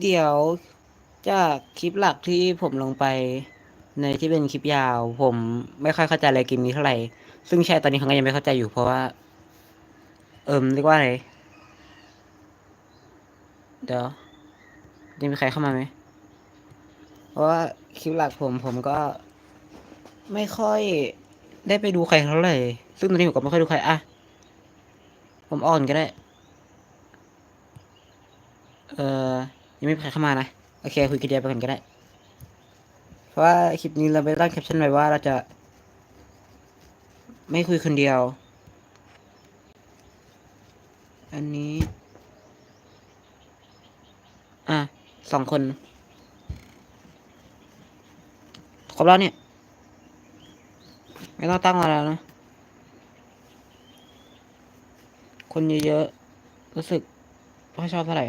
เดี๋ยวจากคลิปหลักที่ผมลงไปในที่เป็นคลิปยาว ผมไม่ค่อยเข้าใจอะไรเกมนี้เท่าไหร่ ซึ่งใช่ตอนนี้เขาก็ยังไม่เข้าใจอยู่เพราะว่า เอิมเรียกว่าอะไร เดี๋ยวจะมีใครเข้ามาไหม เพราะว่าคลิปหลักผมผมก็ไม่ค่อยได้ไปดูใครเท่าไหร่ ซึ่งตอนนี้ผมก็ไม่ค่อยดูใคร อะ ผมอ่อนก็ได้ เออ ยังไม่มีใครเข้ามานะ โอเค คุยกันเดียวไปก่อนก็ได้ เพราะว่าคลิปนี้เราไปตั้งแคปชั่นไว้ว่าเราจะ ไม่คุยคนเดียว อันนี้ อะสองคนครบแล้วเนี่ย ไม่ต้องตั้งมาแล้วนะ คนเยอะๆรู้สึกไม่ชอบเท่าไหร่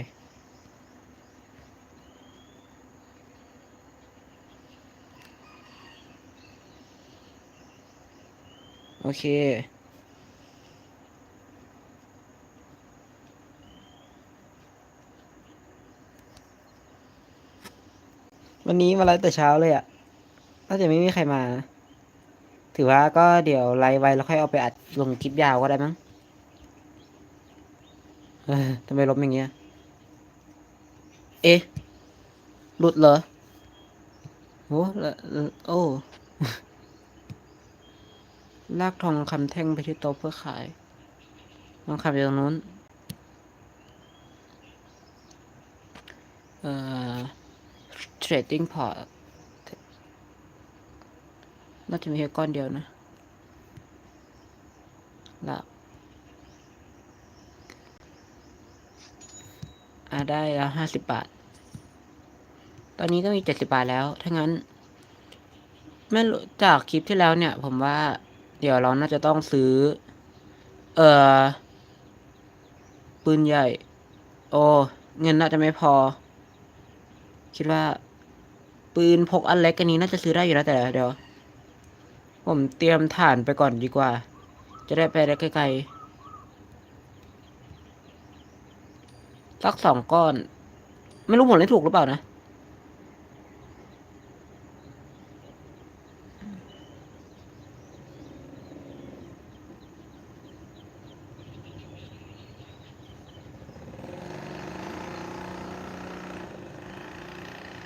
อเค วันนี้มาไลฟ์แต่เช้าเลยอะ่ะน่าจะไม่มีใครมานะถือว่าก็เดี๋ยวไลฟ์ไว้แล้วค่อยเอาไปอัดลงคลิปยาวก็ได้มั้งทำไมลบอย่างเงี้ย เอ๊ะ หลุดเหรอ โอ้โอ้ ลากทองคำแท่งไปที่โต๊ะเพื่อขายทองคำอยู่ตรงนู้น เอ่อ trading port น่าจะมีแค่ก้อนเดียวนะลากอ่าได้แล้วห้าสิบบาท ตอนนี้ก็มีเจ็ดสิบาทแล้ว ถ้างั้น ไม่รู้จากคลิปที่แล้วเนี่ย ผมว่า เดี๋ยวเราน่าจะต้องซื้อ เอ่อ ปืนใหญ่ โอ้เงินน่าจะไม่พอ คิดว่า ปืนพกอันเล็กอันนี้น่าจะซื้อได้อยู่แล้วแต่เดี๋ยว ผมเตรียมฐานไปก่อนดีกว่า จะได้ไปได้ไกลๆสักสองก้อน ไม่รู้ผมเล่นถูกหรือเปล่านะ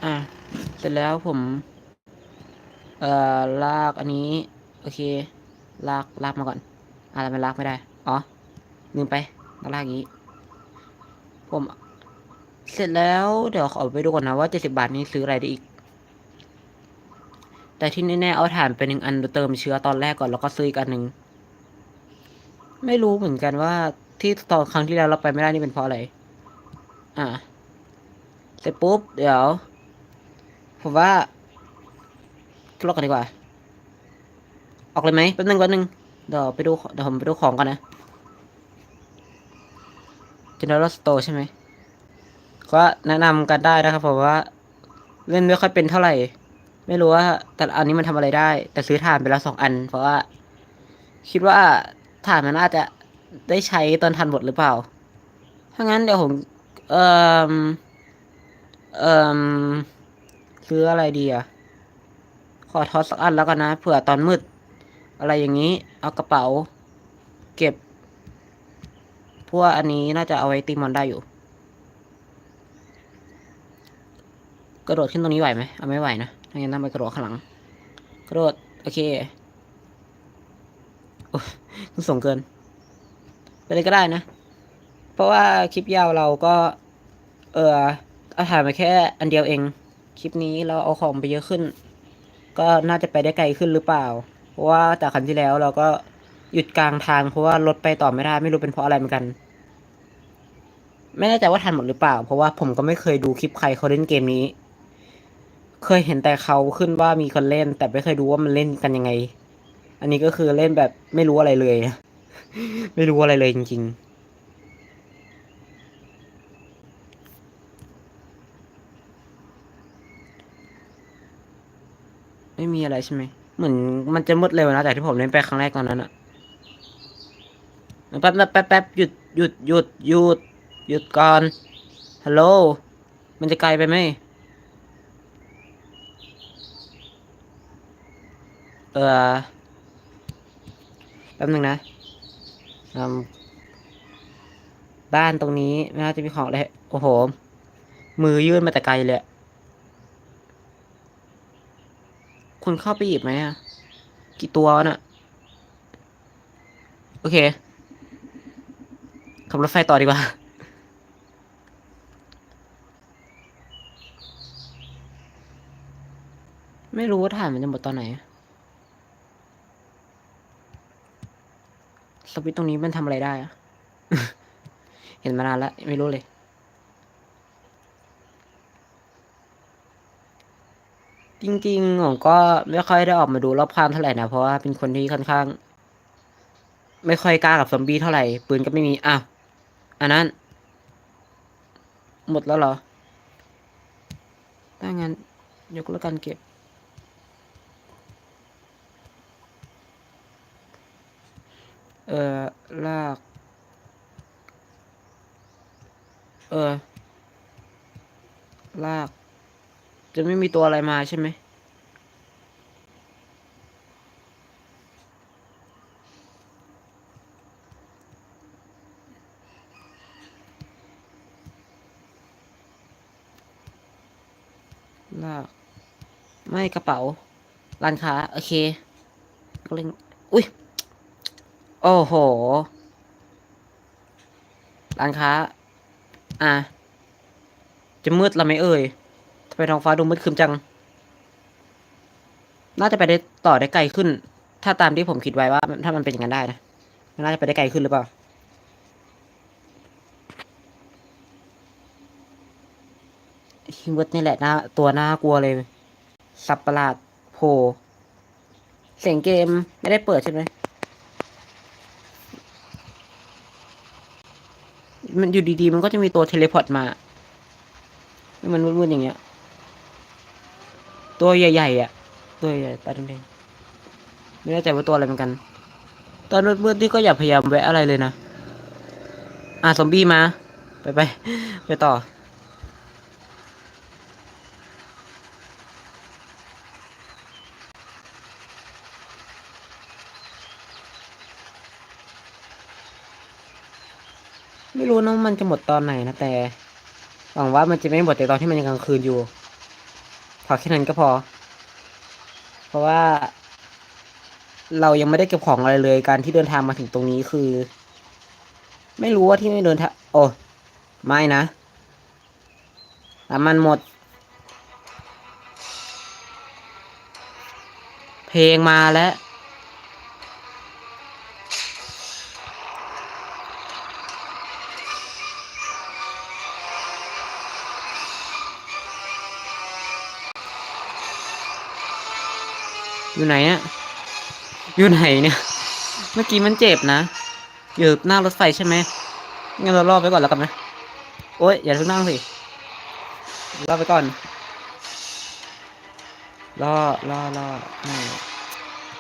อะ เส ร็จแล้วผม เอ่อ ลากอันนี้ โอเค ลาก ลากมาก่อน อะไรมันลากไม่ได้ อ๋อ ลืมไปต้องลากอย่างนี้ ผม เสร็จแล้วเดี๋ยวขอไปดูก่อนนะว่าเจ็ดสิบาทนี้ซื้ออะไรได้อีก แต่ที่แน่ๆเอาถ่านไปหนึ่งอันเติมเชื้อตอนแรกก่อนแล้วก็ซื้ออีกอันหนึ่ง ไม่รู้เหมือนกันว่าที่ตอนครั้งที่แล้วเราไปไม่ได้นี่เป็นเพราะอะไร อะเสร็จปุ๊บ เดี๋ยว ผมว่าขึ้นรถกันดีกว่า ออกเลยไหมแป๊บนึงแป๊บนึงเดี๋ยวไปดูเดี๋ยวผมไปดูของก่อนนะ General Store ใช่ไหมก็แนะนำกันได้นะครับผมว่า เล่นไม่ค่อยเป็นเท่าไหร่ ไม่รู้ว่า แต่อันนี้มันทำอะไรได้ แต่ซื้อถ่านไปแล้วสองอัน เพราะว่า คิดว่าถ่านมันน่าจะได้ใช้ตอนทันหมดหรือเปล่า ถ้างั้นเดี๋ยวผม เอ่อ เอ่อ ซื้ออะไรดีอะ ขอทอสสักอันแล้วกันนะ เผื่อตอนมืด อะไรอย่างนี้ เอากระเป๋า เก็บ พวกอันนี้น่าจะเอาไว้ตีมอนได้อยู่ กระโดดขึ้นตรงนี้ไหวไหมเอาไม่ไหวนะถ้างั้นต้องไปกระโดดข้างหลัง กระโดด โอเคโอ้ยส่งเกิน ไปเลยก็ได้นะ เพราะว่าคลิปยาวเราก็ เออเอาถ่ายมาแค่อันเดียวเอง คลิปนี้เราเอาของไปเยอะขึ้น ก็น่าจะไปได้ไกลขึ้นหรือเปล่า เพราะว่าจากครั้งที่แล้วเราก็หยุดกลางทางเพราะว่ารถไปต่อไม่ได้ไม่รู้เป็นเพราะอะไรเหมือนกันไม่แน่ใจว่าทันหมดหรือเปล่า เพราะว่าผมก็ไม่เคยดูคลิปใครเขาเล่นเกมนี้ เคยเห็นแต่เขาขึ้นว่ามีคนเล่น แต่ไม่เคยดูว่ามันเล่นกันยังไง อันนี้ก็คือเล่นแบบไม่รู้อะไรเลย ไม่รู้อะไรเลยจริง ๆ ไม่มีอะไรใช่ไหม เหมือนมันจะมืดเร็วนะแต่ที่ผมเล่นไปครั้งแรกตอนนั้นอะแป๊บแป๊บแป๊บหยุดหยุดหยุดหยุดหยุดก่อนฮัลโหลมันจะไกลไปไหมเออแป๊บนึงนะบ้านตรงนี้ไม่น่าจะมีของเลยโอ้โห มือยื่นมาแต่ไกลเลยอะ คุณเข้าไปหยิบไหมอะกี่ตัววะน่ะ โอเค ขับรถไฟต่อดีกว่า ไม่รู้ว่าถ่านมันจะหมดตอนไหน สวิตตรงนี้มันทำอะไรได้อะเห็นมานานแล้ว ไม่รู้เลย จริงๆผมก็ไม่ค่อยได้ออกมาดูรอบข้างเท่าไหร่นะ เพราะว่าเป็นคนที่ค่อนข้าง ไม่ค่อยกล้ากับซอมบี้เท่าไหร่ปืนก็ไม่มีอ้าวอันนั้น หมดแล้วเหรอถ้างั้นยกเลิกการเก็บ เออลาก เออลาก จะไม่มีตัวอะไรมาใช่ไหมลากไม่กระเป๋า ร้านค้า โอเคก็เล่นอุ้ย โอ้โห ร้านค้า อะ จะมืดละไหมเอ่ย ไมท้องฟ้าดูมืดครึมจัง น่าจะไปได้ต่อได้ไกลขึ้น ถ้าตามที่ผมคิดไว้ว่า ถ้ามันเป็นอย่างนั้นได้นะมันน่าจะไปได้ไกลขึ้นหรือเปล่าฮิมเวิร์ดนี่แหละนะตัวน่ากลัวเลยสับประหลาดโผล่เสียงเกมไม่ได้เปิดใช่ไหมมันอยู่ดีๆ มันก็จะมีตัวเทเลพอร์ตมา มันมืดๆอย่างเงี้ย ตัวใหญ่ๆอะ ตัวใหญ่ตาแดงๆไม่แน่ใจว่าตัวอะไรเหมือนกัน ตอนมืดๆนี่ก็อย่าพยายามแวะอะไรเลยนะ อะซอมบี้มา ไปไปไปต่อไม่รู้นะมันจะหมดตอนไหนนะแต่หวังว่ามันจะไม่หมดแต่ตอนที่มันยังกลางคืนอยู่ พอแค่นั้นก็พอ เพราะว่า เรายังไม่ได้เก็บของอะไรเลย การที่เดินทางมาถึงตรงนี้คือ ไม่รู้ว่าที่ไม่เดินทางโอ้ไม่นะน้ำมันหมด เพลงมาแล้ว อยู่ไหนเนี่ย อยู่ไหนเนี่ย เมื่อกี้มันเจ็บนะ อยู่หน้ารถไฟใช่ไหมงั้นเรารอไปก่อนแล้วกันนะโอ๊ยอย่าเพิ่งนั่งสิ รอไปก่อน รอรอรอไม่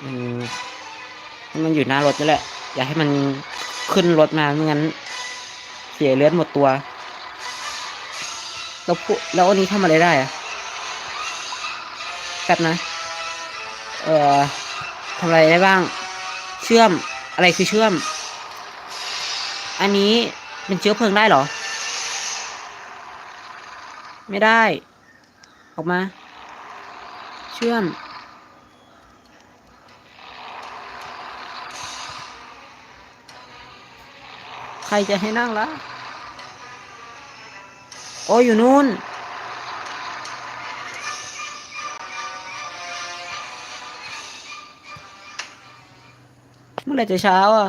มันมันอยู่หน้ารถนี่แหละ อย่าให้มันขึ้นรถมาไม่งั้น เสียเลือดหมดตัว แล้วแล้วอันนี้ทำอะไรได้อะแป๊บนะ เอ่อทำอะไรได้บ้าง เชื่อมอะไรคือเชื่อม อันนี้เป็นเชื้อเพลิงได้เหรอ ไม่ได้ ออกมา เชื่อม ใครจะให้นั่งละโอ้อยู่นู่น มื่อไหรจะเช้าอะ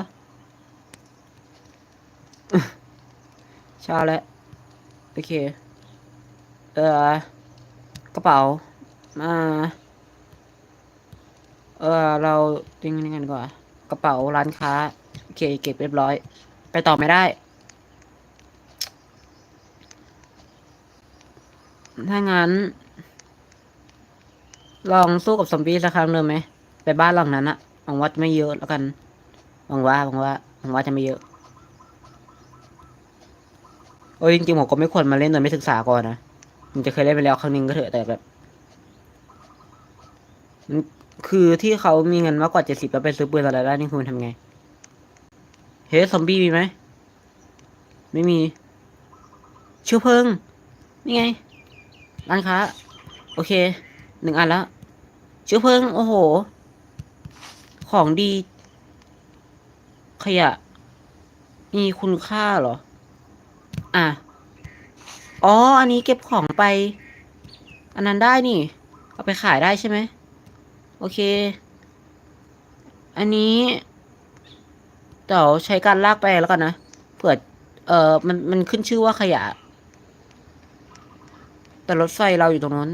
เช้าแล้ว โอเค เออกระเป๋า มา เออเราทิ้งนี่กันกว่อนกระเป๋าร้านค้า โอเค เก็บเรียบร้อย ไปต่อไม่ได้ ถ้างั้น ลองสู้กับซอมบี้สักครั้งหนึ่งไหมไปบ้านหลังนั้นอะหวังว่าจะไม่เยอะแล้วกัน วังว่าหวังว่าหวังว่าจะไม่เยอะโอ้ยจริงๆผมก็ไม่ควรมาเล่นโดยไม่ศึกษาก่อนนะมันจะเคยเล่นไปแล้วครั้งหนึงก็เถอะแต่แบบมันคือที่เขามีเงินมากกว่าเจ็ดสิบแล้วไปซื้อปืนอะไรได้นี่คุณทำไง เฮ้ซอมบี้มีไหม ไม่มีเชื้อเพลิง นี่ไง ร้านค้า โอเค หนึ่งอันแล้วเชื้อเพลิง โอ้โห ของดี ขยะ มีคุณค่าเหรอ อะ อ๋อ อันนี้เก็บของไป อันนั้นได้นี่ เอาไปขายได้ใช่ไหม โอเค อันนี้เดี๋ยวใช้การลากไปแล้วกันนะเผื่อเออมัน มันขึ้นชื่อว่าขยะ แต่รถไฟเราอยู่ตรงนั้น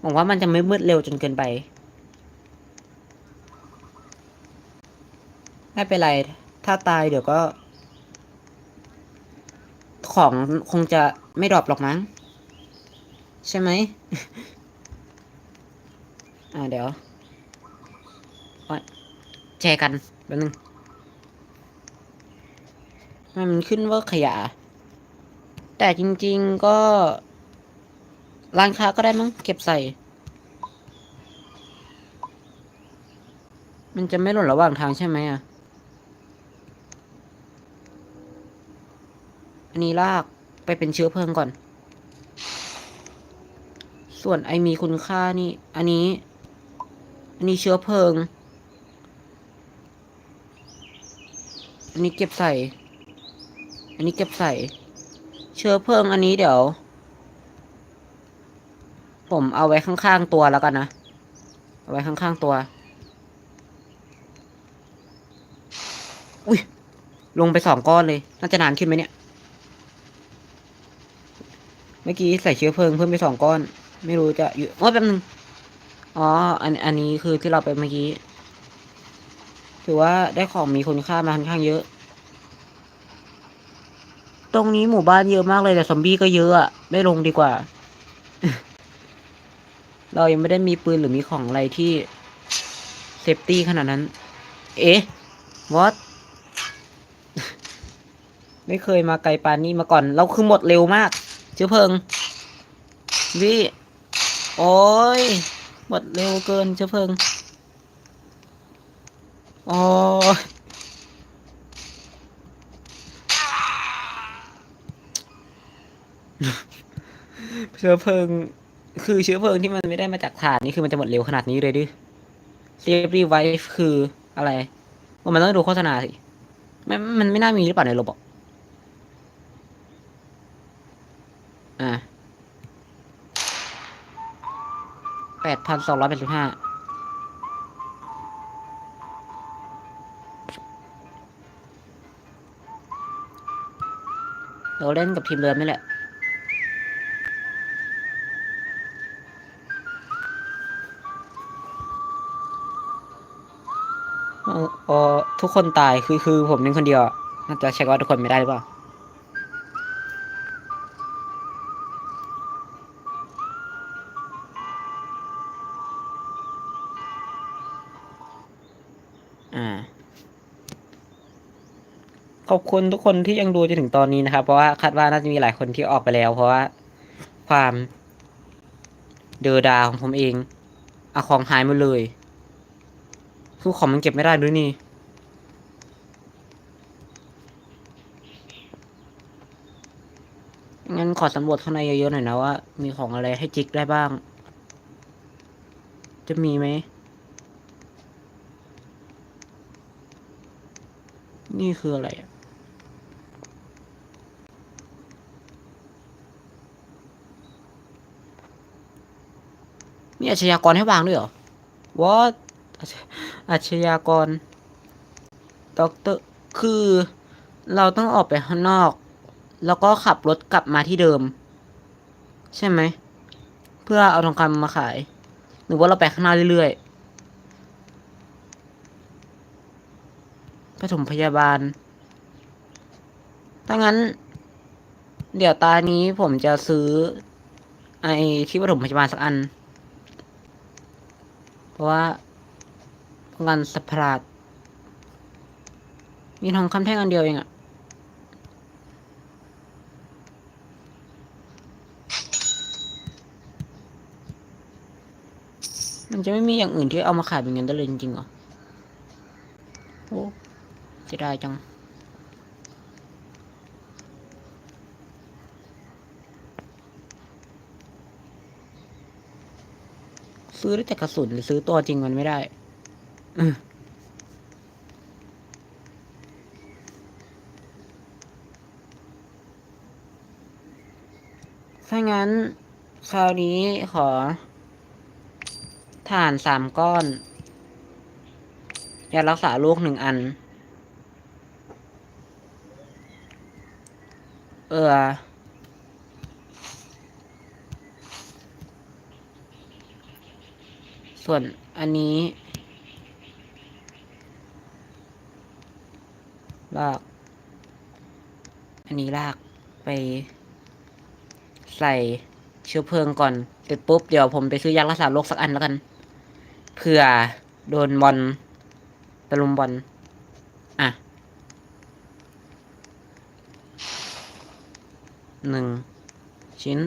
หวังว่ามันจะไม่มืดเร็วจนเกินไป ไม่เป็นไร ถ้าตายเดี๋ยวก็ ของคงจะไม่ดรอปหรอกมั้ง ใช่ไหม อ่าเดี๋ยวแชร์กันแป๊บนึงมมันขึ้นว่าขยะ แต่จริง ๆก็ ร้านค้าก็ได้มั้งเก็บใส่ มันจะไม่หล่นระหว่างทางใช่ไหมอะ อันนี้ลากไปเป็นเชื้อเพลิงก่อน ส่วนไอมีคุณค่านี่ อันนี้ อันนี้เชื้อเพลิง อันนี้เก็บใส่ อันนี้เก็บใส่ เชื้อเพลิงอันนี้เดี๋ยว ผมเอาไว้ข้างๆตัวแล้วกันนะ เอาไว้ข้างๆตัว อุ้ยลงไปสองก้อนเลย น่าจะนานขึ้นไหมเนี่ย เมื่อกี้ใส่เชื้อเพลิงเพิ่มไปสองก้อน ไม่รู้จะอยู่โอ้แป๊บนึงอ๋อ อันอันนี้คือที่เราไปเมื่อกี้ ถือว่าได้ของมีคุณค่ามาค่อนข้างเยอะ ตรงนี้หมู่บ้านเยอะมากเลยแต่ซอมบี้ก็เยอะอะไม่ลงดีกว่า เรายังไม่ได้มีปืนหรือมีของอะไรที่เซฟตี้ขนาดนั้น เอ๊ะ what ไม่เคยมาไกลปานนี้มาก่อน เราคือหมดเร็วมาก เชื้อเพลิง วิโอ้ยหมดเร็วเกินเชื้อเพลิงโอ้ยเชื้อเพลิง คือเชื้อเพลิงที่มันไม่ได้มาจากถ่านนี่คือมันจะหมดเร็วขนาดนี้เลยดิเซฟรีไวฟ์คืออะไรว่ามันต้องดูโฆษณาสิไม่มันไม่น่ามีหรือเปล่าในโรบอ อ่าแปดพันสองร้อยแปดสิบห้าเราเล่นกับทีมเรือนี่แหละ เออเอทุกคนตายคือคือผมเป็นคนเดียว น่าจะเช็คว่าทุกคนไม่ได้หรือเปล่า อบคุณทุกคนที่ยังดูจนถึงตอนนี้นะครับ เพราะว่าคาดว่าน่าจะมีหลายคนที่ออกไปแล้ว เพราะว่าความเดอดาของผมเองอาของหายหมดเลยคือของมันเก็บไม่ได้ด้วยนี่งั้นขอสำรวจข้างในเยอะๆหน่อยนะว่า มีของอะไรให้จิกได้บ้าง จะมีไหม นี่คืออะไรอะ มีอาชญากรให้วางด้วยเหรอ What อาอาชญากรด็อกเตอร์คือ เราต้องออกไปข้างนอก แล้วก็ขับรถกลับมาที่เดิม ใช่ไหม เพื่อเอาทองคำมาขาย หรือว่าเราไปข้างหน้าเรื่อยๆปฐมพยาบาล ถ้างั้น เดี๋ยวตานี้ผมจะซื้อ ไอ้ที่ปฐมพยาบาลสักอัน เพราะว่างานสปาร์ตมีทองคำแท่งอันเดียวเองอะมันจะไม่มีอย่างอื่นที่เอามาขายเป็นเงินได้เลยจริงเหรอ โอ้จะได้จัง ซื้อได้แต่กระสุนหรือซื้อตัวจริงมันไม่ได้ถ้างั้น คราวนี้ขอถ่านสามก้อนยารักษาโรคหนึ่งอัน เออ ส่วนอันนี้ลาก อันนี้ลากไป ใส่เชื้อเพลิงก่อนเสร็จปุ๊บ เดี๋ยวผมไปซื้อยารักษาโรคสักอันแล้วกันเผื่อโดนบอลตะลุมบอลอะหนึ่งชิ้น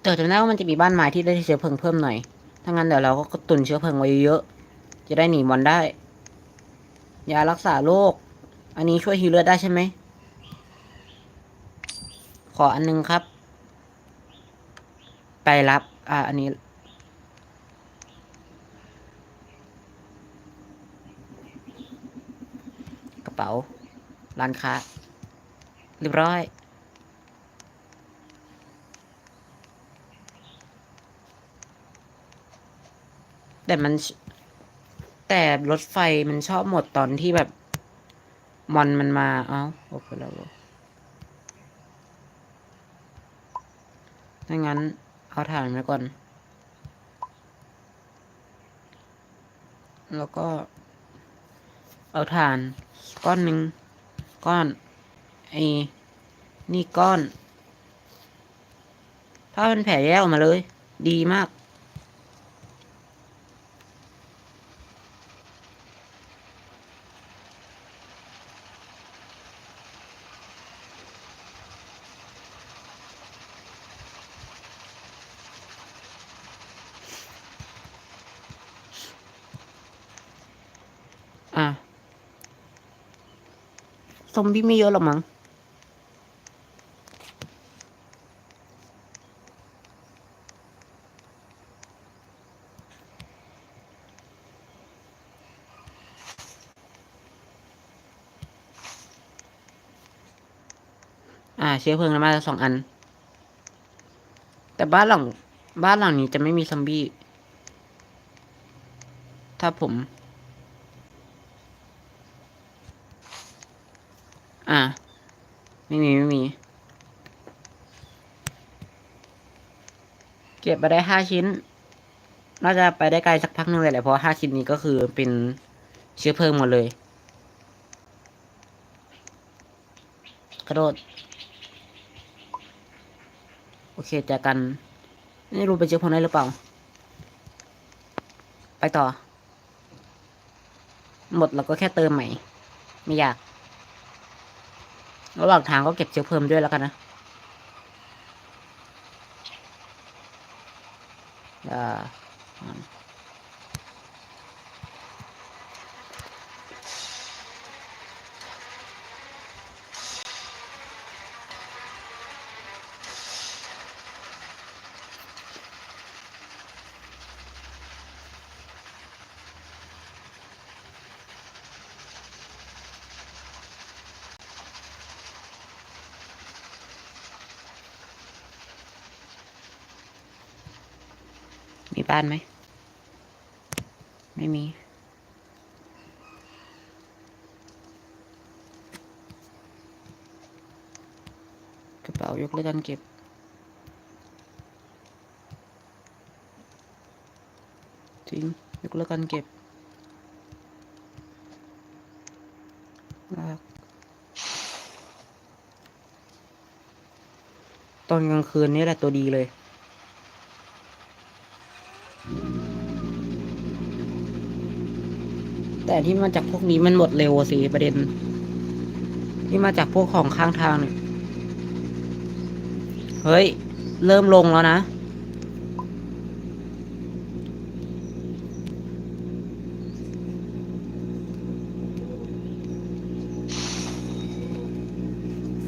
แต่จำได้ว่ามันจะมีบ้านไม้ที่ได้เชื้อเพลิงเพิ่มหน่อย ถ้างั้นเดี๋ยวเราก็ตุนเชื้อเพลิงไว้เยอะๆ จะได้หนีบอลได้ ยารักษาโรค อันนี้ช่วยฮีเลือดได้ใช่ไหม ขออันนึงครับ ไปรับ อ่า อันนี้ กระเป๋า ร้านค้า เรียบร้อย แต่มัน แต่รถไฟมันชอบหมดตอนที่แบบมอนมันมาเอ้าโอเคแล้วถ้างั้น เอาถ่านไว้ก่อน แล้วก็ เอาถ่าน ก้อนหนึ่งก้อนไอ้นี่ก้อน ถ้าเป็นแผลแยกออกมาเลย ดีมาก อมบี้ไม่เยอะหรอมั้งอ่าเชื้อเพลิงน้ำมันสองอัน แต่บ้านหลังบ้านหลังนี้จะไม่มีซอมบี้ ถ้าผม อ่า ไม่มีไม่มี เก็บมาได้ห้าชิ้น น่าจะไปได้ไกลสักพักหนึงเลยแหละเพราะห้าชิ้นนี้ก็คือเป็นเชื้อเพลิงหมดเลย กระโดด โอเคเจอกันไม่รู้ไปเชื้อเพลิงได้หรือเปล่า ไปต่อ หมดเราก็แค่เติมใหม่ ไม่อยาก ระหว่างทางก็เก็บเชื้อเพลิงด้วยแล้วกันนะอ่า บ้านไหม ไม่มี กระเป๋ายกเลิกการเก็บทิ้งยกเลิกการเก็บตอนกลางคืนนี่แหละตัวดีเลย แต่ที่มาจากพวกนี้มันหมดเร็วสิประเด็น ที่มาจากพวกของข้างทางเฮ้ย เริ่มลงแล้วนะ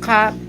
ครับ